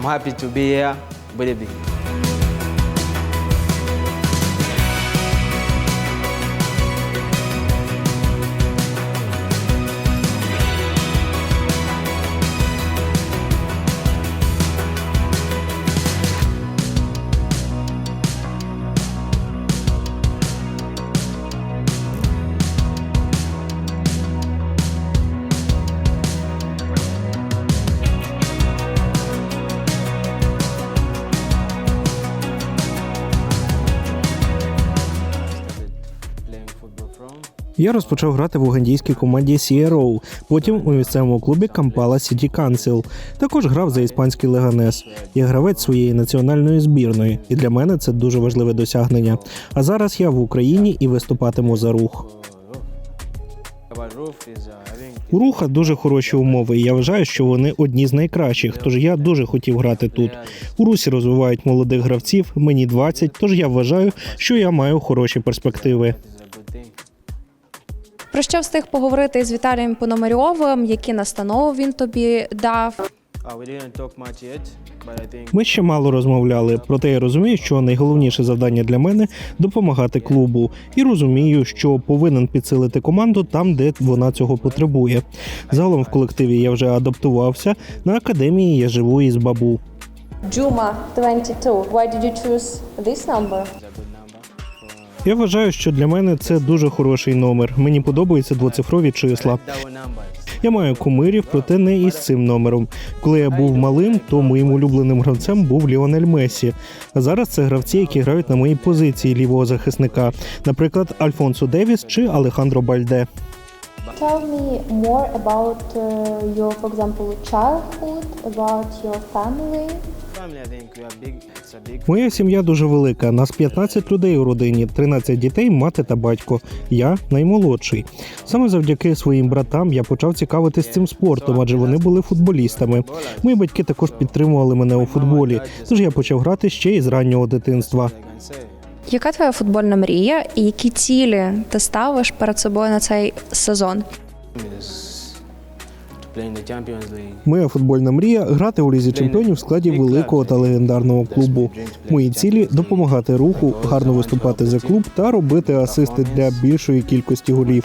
I'm happy to be here. Believe Я розпочав грати в угандійській команді CRO, потім у місцевому клубі Кампала City Council. Також грав за іспанський Леганес. Я гравець своєї національної збірної, і для мене це дуже важливе досягнення. А зараз я в Україні і виступатиму за рух. У руха дуже хороші умови. і Я вважаю, що вони одні з найкращих. Тож я дуже хотів грати тут. У русі розвивають молодих гравців. Мені 20, тож я вважаю, що я маю хороші перспективи. Про що встиг поговорити з Віталієм Пономарьовим, які настанови він тобі дав? Uh, Ми ще мало розмовляли, проте я розумію, що найголовніше завдання для мене допомагати клубу, і розумію, що повинен підсилити команду там, де вона цього потребує. Загалом в колективі я вже адаптувався. На академії я живу із бабу. Джума 22. Why did you choose this number? Я вважаю, що для мене це дуже хороший номер. Мені подобаються двоцифрові числа. Я маю кумирів, проте не із цим номером. Коли я був малим, то моїм улюбленим гравцем був Ліонель Месі. А зараз це гравці, які грають на моїй позиції лівого захисника, наприклад, Альфонсо Девіс чи Алехандро Бальде. Tell me more about uh, your, for example, childhood, about your family. Моя сім'я дуже велика. Нас 15 людей у родині, 13 дітей, мати та батько. Я наймолодший. Саме завдяки своїм братам я почав цікавитись цим спортом, адже вони були футболістами. Мої батьки також підтримували мене у футболі, тож я почав грати ще із раннього дитинства. Яка твоя футбольна мрія і які цілі ти ставиш перед собою на цей сезон? Моя футбольна мрія грати у лізі чемпіонів в складі великого та легендарного клубу. Мої цілі допомагати руху, гарно виступати за клуб та робити асисти для більшої кількості голів.